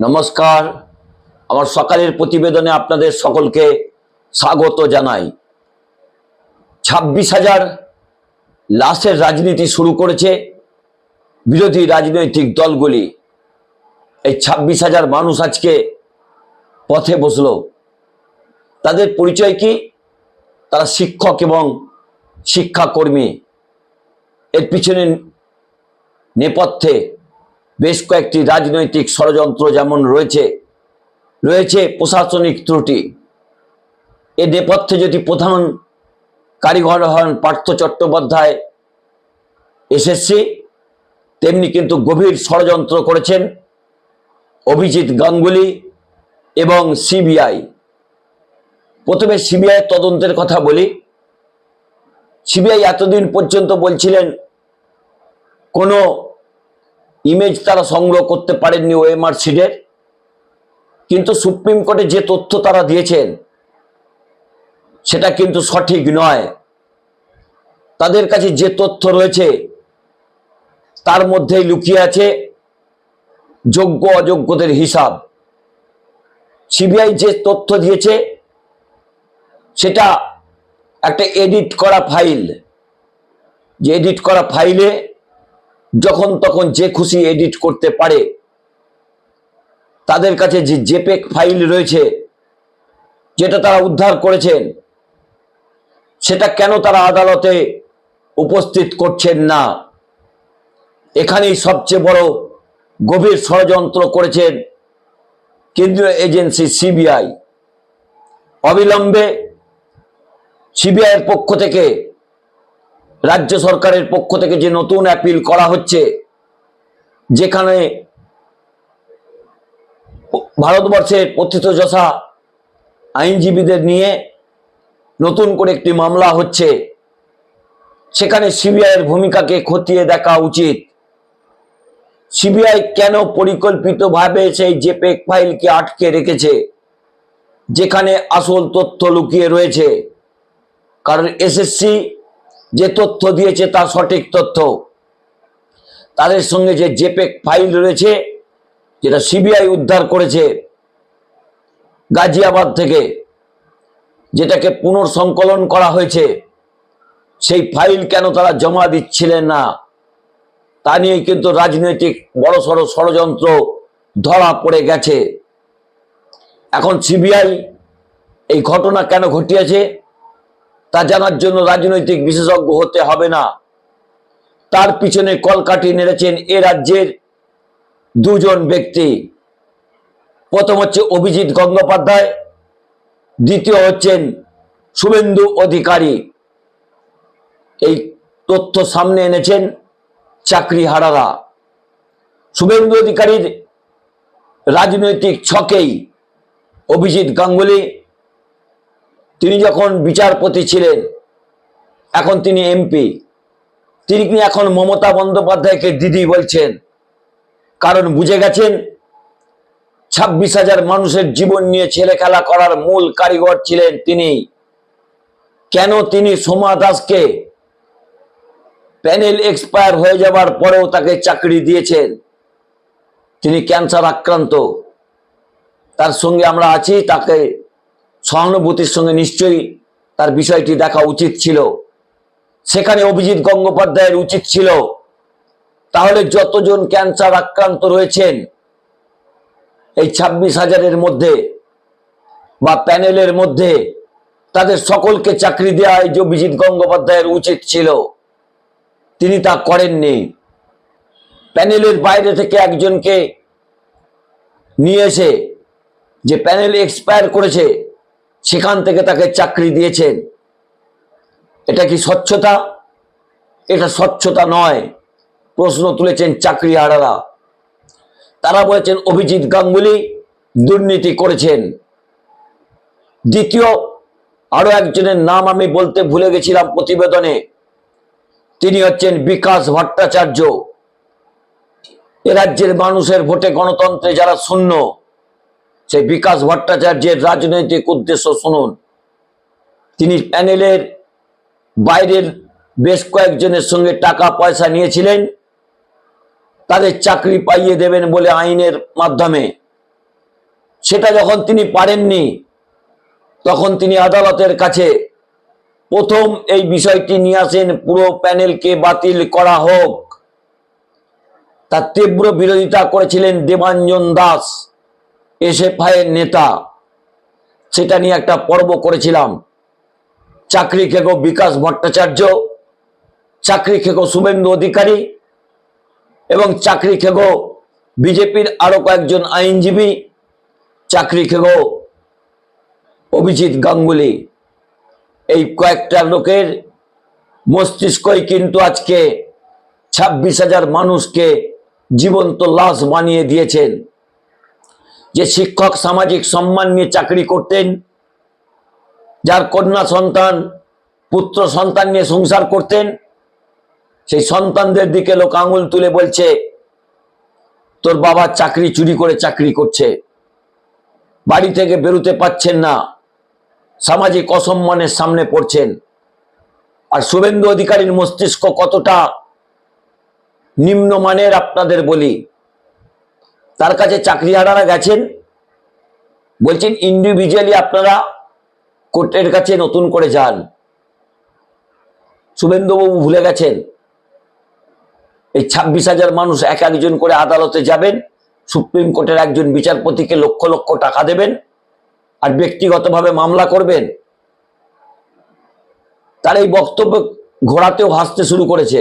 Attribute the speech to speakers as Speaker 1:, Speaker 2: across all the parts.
Speaker 1: নমস্কার। আমার সকালের প্রতিবেদনে আপনাদের সকলকে স্বাগত জানাই। ছাব্বিশ হাজার লাশের রাজনীতি শুরু করেছে বিরোধী রাজনৈতিক দলগুলি। এই ছাব্বিশ হাজার মানুষ আজকে পথে বসল। তাদের পরিচয় কি? তারা শিক্ষক এবং শিক্ষাকর্মী। এর পিছনে নেপথ্যে বেশ কয়েকটি রাজনৈতিক ষড়যন্ত্র যেমন রয়েছে রয়েছে প্রশাসনিক ত্রুটি। এ নেপথ্যে যদি প্রধান কারিগর হন পার্থ চট্টোপাধ্যায় এসএসসি তেমনি কিন্তু গভীর ষড়যন্ত্র করেছেন অভিজিৎ গাঙ্গুলি এবং সিবিআই। প্রথমে সিবিআই তদন্তের কথা বলি। সিবিআই এতদিন পর্যন্ত বলছিলেন, কোনো ইমেজ তারা সংগ্রহ করতে পারেননি ওএমআর সিডের কিন্তু সুপ্রিম কোর্টে যে তথ্য তারা দিয়েছেন, সেটা কিন্তু সঠিক নয়। তাদের কাছে যে তথ্য রয়েছে, তার মধ্যেই লুকিয়ে আছে যোগ্য অযোগ্যদের হিসাব। সিবিআই যে তথ্য দিয়েছে, সেটা একটা এডিট করা ফাইল যে এডিট করা ফাইলে যখন তখন যে খুশি এডিট করতে পারে, তাদের কাছে যে জেপেক ফাইল রয়েছে, যেটা তারা উদ্ধার করেছেন, সেটা কেন তারা আদালতে উপস্থিত করছেন না? এখানেই সবচেয়ে বড় গভীর ষড়যন্ত্র করেছেন কেন্দ্রীয় এজেন্সি সিবিআই অবিলম্বে সিবিআইয়ের পক্ষ থেকে রাজ্য সরকারের পক্ষ থেকে যে নতুন অ্যাপিল করা হচ্ছে, যেখানে ভারতবর্ষের পথিতযশা আইনজীবীদের নিয়ে নতুন করে একটি মামলা হচ্ছে, সেখানে সিবিআইয়ের ভূমিকাকে খতিয়ে দেখা উচিত। সিবিআই কেন পরিকল্পিতভাবে সেই জেপেক ফাইলকে আটকে রেখেছে, যেখানে আসল তথ্য লুকিয়ে রয়েছে? কারণ এসএসসি যে তথ্য দিয়েছে তা সঠিক তথ্য। তাদের সঙ্গে যে জেপেক ফাইল রয়েছে, যেটা সিবিআই উদ্ধার করেছে গাজিয়াবাদ থেকে, যেটাকে পুনর্সংকলন করা হয়েছে, সেই ফাইল কেন তারা জমা দিচ্ছিলেন না? তা নিয়ে কিন্তু রাজনৈতিক বড় বড়সড় ষড়যন্ত্র ধরা পড়ে গেছে। এখন সিবিআই এই ঘটনা কেন ঘটিয়েছে? তা জানার জন্য রাজনৈতিক বিশেষজ্ঞ হতে হবে না। তার পিছনে কলকাঠি নেড়েছেন এ রাজ্যের দুজন ব্যক্তি। প্রথম হচ্ছে অভিজিৎ গঙ্গোপাধ্যায়, দ্বিতীয় হচ্ছেন শুভেন্দু অধিকারী। এই তথ্য সামনে এনেছেন চাকরি হারারা। শুভেন্দু অধিকারীর রাজনৈতিক ছকেই অভিজিৎ গাঙ্গুলি তিনি যখন বিচারপতি ছিলেন, এখন তিনি এমপি। তিনি কি এখন মমতা বন্দ্যোপাধ্যায়কে দিদি বলছেন? কারণ বুঝে গেছেন, ছাব্বিশ হাজার মানুষের জীবন নিয়ে ছেলে খেলা করার মূল কারিগর ছিলেন তিনি। কেন তিনি সোমা দাসকে প্যানেল এক্সপায়ার হয়ে যাবার পরেও তাকে চাকরি দিয়েছেন? তিনি ক্যান্সার আক্রান্ত। তার সঙ্গে আমরা আছি, তাকে সহানুভূতির সঙ্গে নিশ্চয়ই তার বিষয়টি দেখা উচিত ছিল। সেখানে অভিজিৎ গঙ্গোপাধ্যায়ের উচিত ছিল। তাহলে যতজন ক্যান্সার আক্রান্ত রয়েছেন, এই ছাব্বিশ হাজারের মধ্যে বা প্যানেলের মধ্যে তাদের সকলকে চাকরি দেওয়া এই যে অভিজিৎ গঙ্গোপাধ্যায়ের উচিত ছিল, তিনি তা করেননি। প্যানেলের বাইরে থেকে একজনকে নিয়ে এসে যে প্যানেল এক্সপায়ার করেছে সেখান থেকে তাকে চাকরি দিয়েছেন এটা কি স্বচ্ছতা? এটা স্বচ্ছতা নয়, প্রশ্ন তুলেছেন চাকরি হারারা। তারা বলেছেন, অভিজিৎ গাঙ্গুলি দুর্নীতি করেছেন। দ্বিতীয়, আরও একজনের নাম আমি বলতে ভুলে গেছিলাম প্রতিবেদনে। তিনি হচ্ছেন বিকাশ ভট্টাচার্য। এ রাজ্যের মানুষের ভোটে গণতন্ত্রে যারা শূন্য সেই বিকাশ ভট্টাচার্যের রাজনৈতিক উদ্দেশ্য শুনুন। তিনি প্যানেলের বাইরের বেশ কয়েকজনের সঙ্গে টাকা পয়সা নিয়েছিলেন। তাদের চাকরি পাইয়ে দেবেন বলে আইনের মাধ্যমে। সেটা যখন তিনি পারেননি, তখন তিনি আদালতের কাছে প্রথম এই বিষয়টি নিয়ে আসেন, পুরো প্যানেলকে বাতিল করা হোক। তার তীব্র বিরোধিতা করেছিলেন দেবাঞ্জন দাস। এসএফআইয়ের নেতা, সেটা নিয়ে একটা পর্ব করেছিলাম। চাকরি খেকো বিকাশ ভট্টাচার্য, চাকরি খেকো শুভেন্দু অধিকারী এবং চাকরি খেকো বিজেপির আরও কয়েকজন আইনজীবী, চাকরি খেকো অভিজিৎ গাঙ্গুলি। এই কয়েকটা লোকের মস্তিষ্কই কিন্তু আজকে ছাব্বিশ হাজার মানুষকে জীবন্ত লাশ বানিয়ে দিয়েছেন। যে শিক্ষক সামাজিক সম্মান নিয়ে চাকরি করতেন, যার কন্যা সন্তান, পুত্র সন্তান নিয়ে সংসার করতেন, সেই সন্তানদের দিকে লোক আঙুল তুলে বলছে, তোর বাবা চাকরি চুরি করে চাকরি করছে, বাড়ি থেকে বেরোতে পাচ্ছেন না, সামাজিক অসম্মানের সামনে পড়ছেন। আর শুভেন্দু অধিকারীর মস্তিষ্ক কতটা নিম্নমানের আপনাদের বলি? তার কাছে চাকরিহারারা গেছেন। বলছেন ইন্ডিভিজুয়ালি আপনারা কোর্টের কাছে নতুন করে যান। শুভেন্দুবাবু ভুলে গেছেন। এই ছাব্বিশ হাজার মানুষ এক একজন করে আদালতে যাবেন, সুপ্রিম কোর্টের একজন বিচারপতিকে লক্ষ লক্ষ টাকা দেবেন আর ব্যক্তিগতভাবে মামলা করবেন। তার এই বক্তব্য ঘোরাতেও হাসতে শুরু করেছে।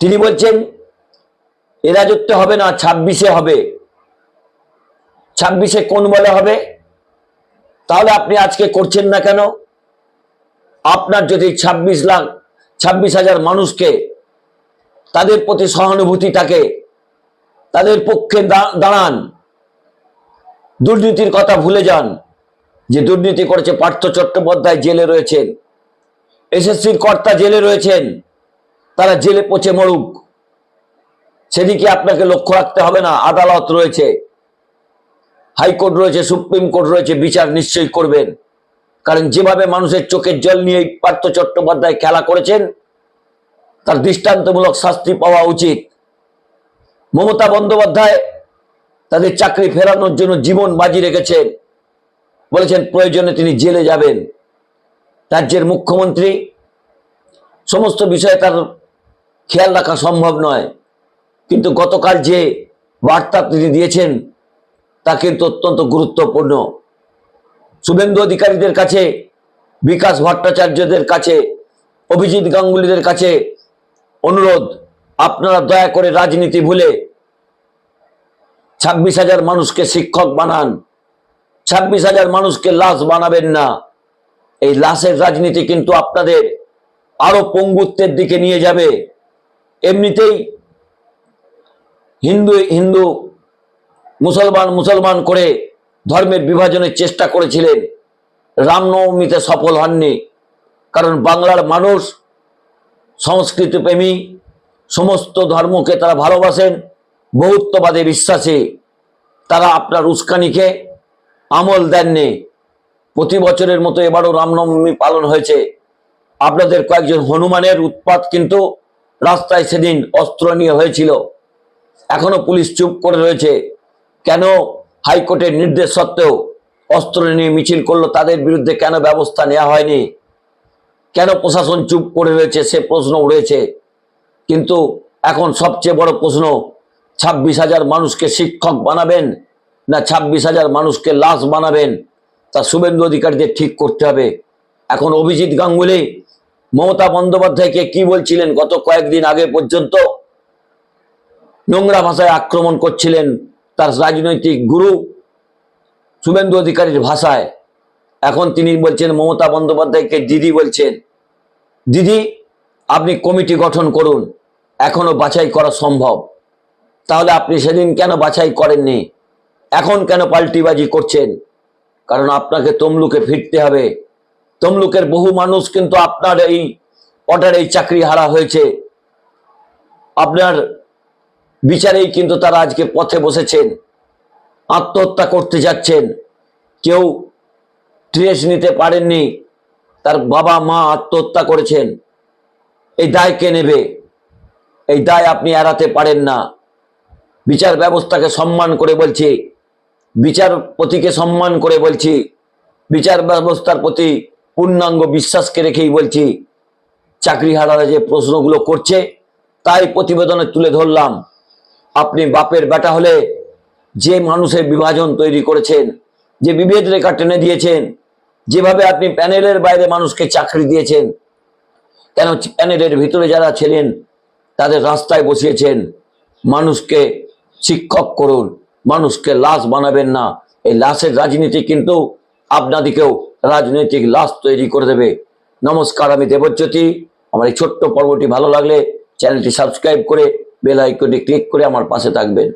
Speaker 1: তিনি বলছেন এ হবে না, ছাব্বিশে হবে। ছাব্বিশে কোন বলে হবে? তাহলে আপনি আজকে করছেন না কেন? আপনার যদি ছাব্বিশ লাখ, ছাব্বিশ হাজার মানুষকে তাদের প্রতি সহানুভূতি থাকে, তাদের পক্ষে দাঁড়ান, দুর্নীতির কথা ভুলে যান, যে দুর্নীতি করেছে পার্থ চট্টোপাধ্যায় জেলে রয়েছেন, এসএসসির কর্তা জেলে রয়েছেন, তারা জেলে পচে মরুক। সেদিকে আপনাকে লক্ষ্য রাখতে হবে না, আদালত রয়েছে, হাইকোর্ট রয়েছে, সুপ্রিম কোর্ট রয়েছে, বিচার নিশ্চয়ই করবেন। কারণ যেভাবে মানুষের চোখের জল নিয়ে পার্থ চট্টোপাধ্যায় খেলা করেছেন, তার দৃষ্টান্তমূলক শাস্তি পাওয়া উচিত। মমতা বন্দ্যোপাধ্যায় তাদের চাকরি ফেরানোর জন্য জীবন বাজি রেখেছেন। বলেছেন, প্রয়োজনে তিনি জেলে যাবেন। রাজ্যের মুখ্যমন্ত্রী, সমস্ত বিষয়ে তার খেয়াল রাখা সম্ভব নয়। কিন্তু গতকাল যে বার্তা তিনি দিয়েছেন, তা কিন্তু অত্যন্ত গুরুত্বপূর্ণ। শুভেন্দু অধিকারীদের কাছে, বিকাশ ভট্টাচার্যদের কাছে, অভিজিৎ গাঙ্গুলিদের কাছে অনুরোধ, আপনারা দয়া করে রাজনীতি ভুলে ছাব্বিশ হাজার মানুষকে শিক্ষক বানান, ছাব্বিশ হাজার মানুষকে লাশ বানাবেন না। এই লাশের রাজনীতি কিন্তু আপনাদের আরও পঙ্গুত্বের দিকে নিয়ে যাবে। এমনিতেই হিন্দু হিন্দু, মুসলমান মুসলমান করে ধর্মের বিভাজনের চেষ্টা করেছিলেন। রামনবমীতে সফল হননি, কারণ বাংলার মানুষ সংস্কৃতি প্রেমী সমস্ত ধর্মকে তারা ভালোবাসেন, বহুত্ববাদে বিশ্বাসী। তারা আপনার উস্কানিকে আমল দেননি। প্রতি বছরের মতো এবারও রামনবমী পালন হয়েছে। আপনাদের কয়েকজন হনুমানের উৎপাত কিন্তু রাস্তায় সেদিন অস্ত্র নিয়ে হয়েছিল। এখনও পুলিশ চুপ করে রয়েছে। কেন হাইকোর্টের নির্দেশ সত্ত্বেও অস্ত্র নিয়ে মিছিল করল? তাদের বিরুদ্ধে কেন ব্যবস্থা নেওয়া হয়নি? কেন প্রশাসন চুপ করে রয়েছে? সে প্রশ্ন উঠেছে। কিন্তু এখন সবচেয়ে বড় প্রশ্ন, ছাব্বিশ হাজার মানুষকে শিক্ষক বানাবেন না ছাব্বিশ হাজার মানুষকে লাশ বানাবেন? তা শুভেন্দু অধিকারীদের ঠিক করতে হবে। এখন অভিজিৎ গাঙ্গুলি, মমতা বন্দ্যোপাধ্যায়কে কি বলছিলেন গত কয়েকদিন আগে পর্যন্ত? নোংরা ভাষায় আক্রমণ করছিলেন তার রাজনৈতিক গুরু শুভেন্দু অধিকারীর ভাষায়। এখন তিনি বলছেন, মমতা বন্দ্যোপাধ্যায়কে দিদি বলছেন। দিদি, আপনি কমিটি গঠন করুন, এখনও বাছাই করা সম্ভব। তাহলে আপনি সেদিন কেন বাছাই করেননি? এখন কেন পাল্টিবাজি করছেন? কারণ আপনাকে তমলুকে ফিরতে হবে। তমলুকের বহু মানুষ কিন্তু আপনার এই অর্ডার এই চাকরি হারা হয়েছে। আপনার বিচারেই কিন্তু তারা আজকে পথে বসেছেন, আত্মহত্যা করতে যাচ্ছেন। কেউ ট্রেস নিতে পারেননি, তার বাবা মা আত্মহত্যা করেছেন। এই দায় কে নেবে? এই দায় আপনি এড়াতে পারেন না। বিচার ব্যবস্থাকে সম্মান করে বলছি, বিচারপতিকে সম্মান করে বলছি, বিচার ব্যবস্থার প্রতি পূর্ণাঙ্গ বিশ্বাসকে রেখেই বলছি, চাকরি চাকরিহারারা যে প্রশ্নগুলো করছে, তাই প্রতিবেদনে তুলে ধরলাম। আপনি বাপের বেটা হলে যে মানুষের বিভাজন তৈরি করেছেন, যে বিভেদ রেখা টেনে দিয়েছেন, যেভাবে আপনি প্যানেলের বাইরে মানুষকে চাকরি দিয়েছেন, কেন প্যানেলের ভিতরে যারা ছিলেন তাদের রাস্তায় বসিয়েছেন, মানুষকে শিক্ষক করুন, মানুষকে লাশ বানাবেন না। এই লাশের রাজনীতি কিন্তু আপনাদিকেও রাজনৈতিক লাশ তৈরি করে দেবে। নমস্কার, আমি দেবজ্যোতি। আমার এই ছোট্ট পর্বটি ভালো লাগলে চ্যানেলটি সাবস্ক্রাইব করে বেল আইকনে ক্লিক করে আমার পাশে থাকবেন।